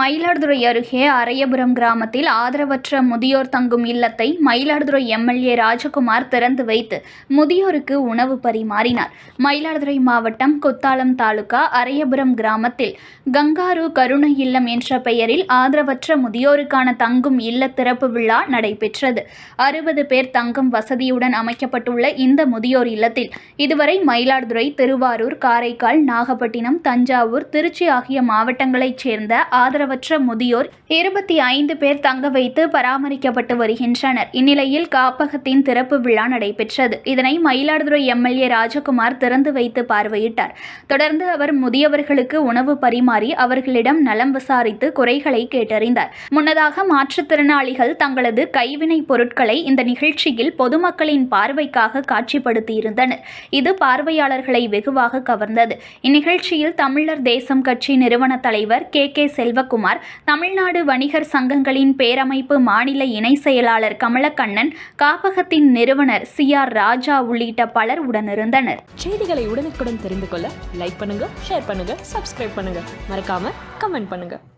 மயிலாடுதுறை அருகே அரையபுரம் கிராமத்தில் ஆதரவற்ற முதியோர் தங்கும் இல்லத்தை மயிலாடுதுறை எம்எல்ஏ ராஜகுமார் திறந்து வைத்து முதியோருக்கு உணவு பரிமாறினார். மயிலாடுதுறை மாவட்டம் குத்தாலம் தாலுகா அரையபுரம் கிராமத்தில் கங்காரு கருணை இல்லம் என்ற பெயரில் ஆதரவற்ற முதியோருக்கான தங்கும் இல்ல திறப்பு விழா நடைபெற்றது. அறுபது பேர் தங்கும் வசதியுடன் அமைக்கப்பட்டுள்ள இந்த முதியோர் இல்லத்தில் இதுவரை மயிலாடுதுறை திருவாரூர் காரைக்கால் நாகப்பட்டினம் தஞ்சாவூர் திருச்சி ஆகிய மாவட்டங்களைச் சேர்ந்த ஆதரவற்ற முதியோர் இருபத்தி ஐந்து பேர் தங்க வைத்து பராமரிக்கப்பட்டு வருகின்றனர். இந்நிலையில் காப்பகத்தின் திறப்பு விழா நடைபெற்றது. இதனை மயிலாடுதுறை எம்எல்ஏ ராஜகுமார் திறந்து வைத்து பார்வையிட்டார். தொடர்ந்து அவர் முதியவர்களுக்கு உணவு பரிமாறி அவர்களிடம் நலம் விசாரித்து குறைகளை கேட்டறிந்தார். முன்னதாக மாற்றுத்திறனாளிகள் தங்களது கைவினைப் பொருட்களை இந்த நிகழ்ச்சியில் பொதுமக்களின் பார்வைக்காக காட்சிப்படுத்தியிருந்தனர். இது பார்வையாளர்களை வெகுவாக கவர்ந்தது. இந்நிகழ்ச்சியில் தமிழர் தேசம் கட்சி நிறுவன தலைவர் கே கே செல்வகுமார் தமிழ்நாடு வணிகர் சங்கங்களின் பேரமைப்பு மாநில இணை செயலாளர் கமலக்கண்ணன் காப்பகத்தின் நிறுவனர் சி ஆர் ராஜா உள்ளிட்ட பலர் உடனிருந்தனர். செய்திகளை உடனுக்குடன் தெரிந்து கொள்ள லைக் பண்ணுங்க ஷேர் பண்ணுங்க சப்ஸ்கிரைப் பண்ணுங்க. மறக்காம கமெண்ட் பண்ணுங்க.